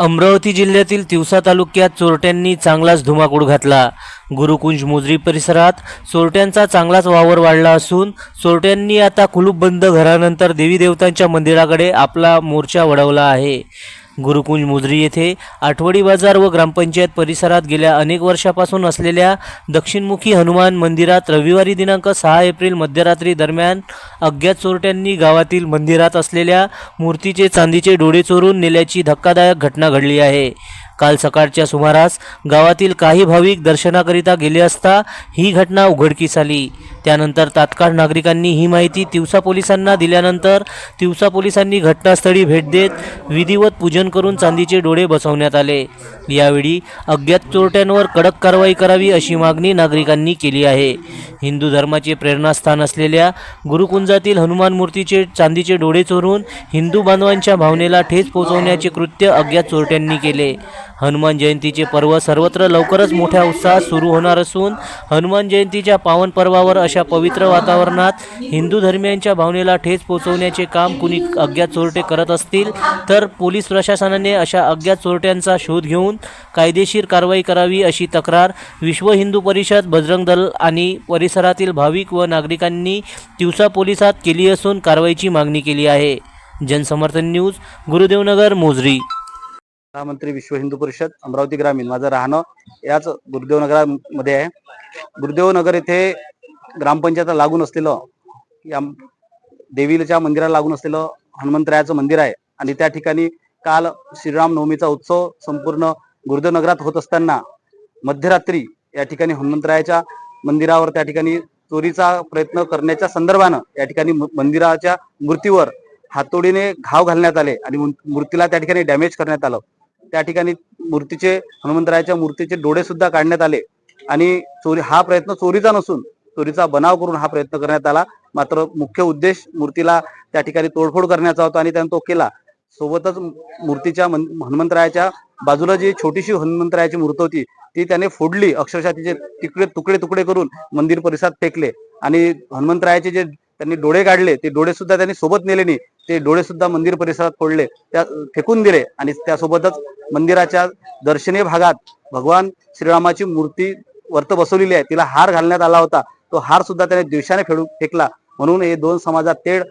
अमरावती जिल्ह्यातील तिवसा तालुक्यात चोरट्यांनी चांगलाच धुमाकूळ घातला. गुरुकुंज मुजरी परिसरात चोरट्यांचा चांगलाच वावर वाढला असून चोरट्यांनी आता कुलूपबंद घरानंतर देवी देवतांच्या मंदिराकडे आपला मोर्चा वळवला आहे. गुरुकुंज मुजरी येथे आठवडी बाजार व ग्रामपंचायत परिसरात गेल्या अनेक वर्षापासून असलेल्या दक्षिणमुखी हनुमान मंदिरात रविवारी दिनांक सहा एप्रिल मध्यरात्री दरम्यान अज्ञात चोरट्यांनी गावातील मंदिरात असलेल्या मूर्तीचे चांदीचे डोळे चोरून नेल्याची धक्कादायक घटना घडली आहे. काल सकाळच्या सुमारास गावातील काही भाविक दर्शनाकरिता गेले असता ही घटना उघडकीस आली. त्यानंतर तात्काळ नागरिकांनी ही माहिती तिवसा पोलिसांना दिल्यानंतर तिवसा पोलिसांनी घटनास्थळी भेट देत विधिवत पूजन करून चांदीचे डोळे बसवण्यात आले. यावेळी अज्ञात चोरट्यांवर कडक कारवाई करावी अशी मागणी नागरिकांनी केली आहे. हिंदू धर्माचे प्रेरणास्थान असलेल्या गुरुकुंजातील हनुमान मूर्तीचे चांदीचे डोळे चोरून हिंदू बांधवांच्या भावनेला ठेच पोहोचवण्याचे कृत्य अज्ञात चोरट्यांनी केले. हनुमान जयंतीचे पर्व सर्वत्र लवकरच मोठ्या उत्साहात सुरू होणार असून हनुमान जयंतीच्या पावन पर्वावर अशा पवित्र वातावरणात हिंदू धर्मियांच्या भावनेला ठेच पोहोचवण्याचे काम कुणी अज्ञात चोरटे करत असतील तर पोलीस प्रशासनाने अशा अज्ञात चोरट्यांचा शोध घेऊन कायदेशीर कारवाई करावी अशी तक्रार विश्व हिंदू परिषद बजरंग दल आणि परिसरातील भाविक व नागरिकांनी तिवसा पोलिसात केली असून कारवाईची मागणी केली आहे. जनसमर्थन न्यूज गुरुदेवनगर मोजरी. मंत्री विश्व हिंदू परिषद अमरावती ग्रामीण. माझं राहणं याच गुरुदेवनगरामध्ये आहे. गुरुदेवनगर येथे ग्रामपंचायतला लागून असलेलं या देवीच्या मंदिराला लागून असलेलं हनुमंतरायाचं मंदिर आहे. आणि त्या ठिकाणी काल श्रीराम नवमीचा उत्सव संपूर्ण गुरुदेवनगरात होत असताना मध्यरात्री या ठिकाणी हनुमंतरायाच्या मंदिरावर त्या ठिकाणी चोरीचा प्रयत्न करण्याच्या संदर्भानं या ठिकाणी मंदिराच्या मूर्तीवर हातोडीने घाव घालण्यात आले आणि मूर्तीला त्या ठिकाणी डॅमेज करण्यात आलं. त्या ठिकाणी मूर्तीचे हनुमंतरायाच्या मूर्तीचे डोळे सुद्धा काढण्यात आले. आणि चोरी हा प्रयत्न चोरीचा नसून चोरीचा बनाव करून हा प्रयत्न करण्यात आला. मात्र मुख्य उद्देश मूर्तीला त्या ठिकाणी तोडफोड करण्याचा होता आणि त्यांनी तो केला. सोबतच मूर्तीच्या मन- हनुमंतरायाच्या बाजूला जी छोटीशी हनुमंतरायाची मूर्ती होती ती त्याने फोडली अक्षरशः तिचे तिकडे तुकडे तुकडे करून मंदिर परिसरात फेकले. आणि हनुमंतरायाचे जे त्यांनी डोळे काढले ते डोळे सुद्धा त्यांनी सोबत नेले नाही. ते डोळे सुद्धा मंदिर परिसरात फोडले. त्या फेकून दिले आणि त्यासोबतच मंदिराच्या दर्शनीय भागात भगवान श्रीरामाची मूर्ती वर्त बसवलेली आहे. तिला हार घालण्यात आला होता. तो हार सुद्धा त्याने द्वेषाने फेडून फेकला. म्हणून हे दोन समाजात तेढ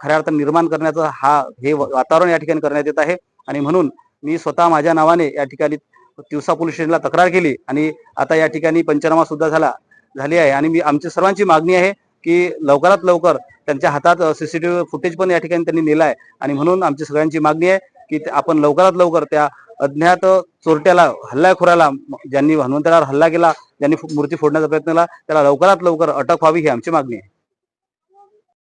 खऱ्या अर्थ निर्माण करण्याचं हा हे वातावरण या ठिकाणी करण्यात येत आहे. आणि म्हणून मी स्वतः माझ्या नावाने या ठिकाणी तिवसा पोलीस स्टेशनला तक्रार केली आणि आता या ठिकाणी पंचनामा सुद्धा झाला झाली आहे. आणि मी आमची सर्वांची मागणी आहे की लवकरात लवकर त्यांच्या हातात सीसीटीव्ही फुटेज पण या ठिकाणी त्यांनी नेला आहे. आणि म्हणून आमची सगळ्यांची मागणी आहे की ते- आपण लवकरात लवकर त्या अज्ञात चोरट्याला हल्लाखोराला ज्यांनी हनुमंतरावर हल्ला केला ज्यांनी मूर्ती फोडण्याचा प्रयत्न केला त्याला लवकरात लवकर अटक व्हावी ही आमची मागणी आहे.